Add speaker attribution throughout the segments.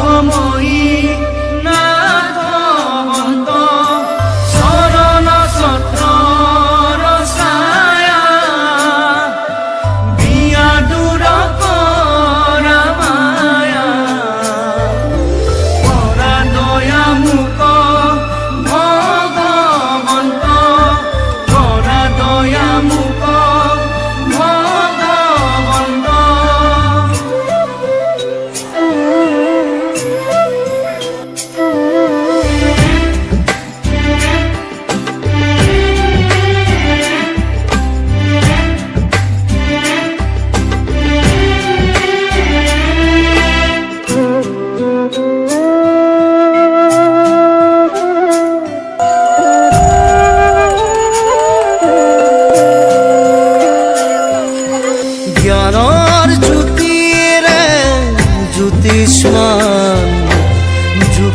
Speaker 1: ক্ষমা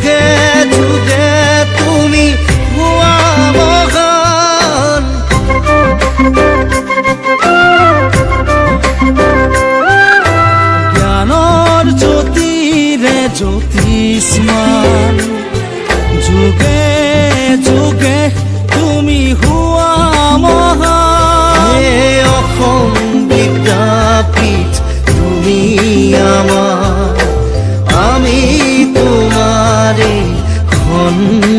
Speaker 1: যুগে যুগে তুমি জ্ঞানর জ্যোতিরে জ্যোতিষ্মান যুগে যুগে তুমি হুয়া মহান। অসম বিদ্যা one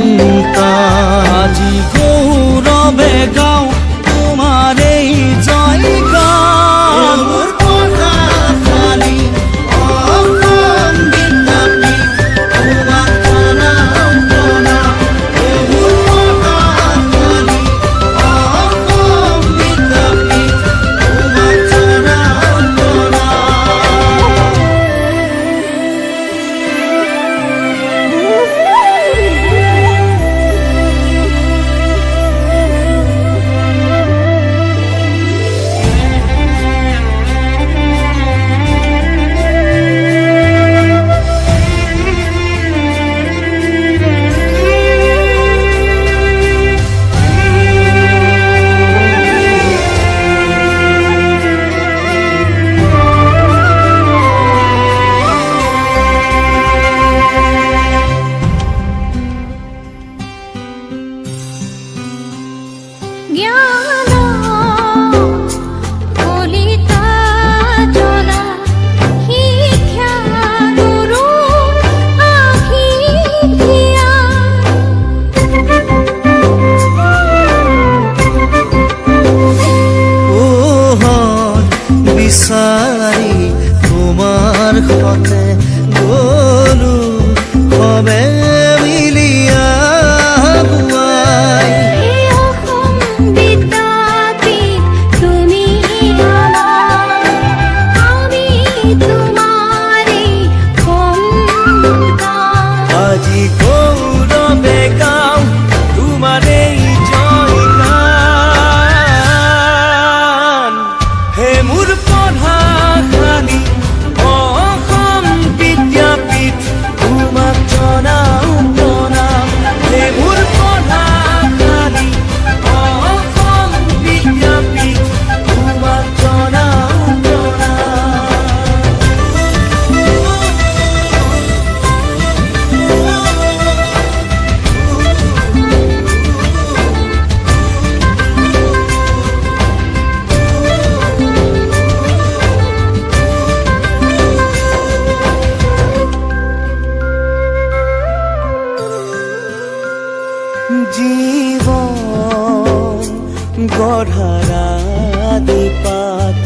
Speaker 1: বিচাৰি তোমাৰ সতে গলো সবে জীবন গঢ়ারা দীপাত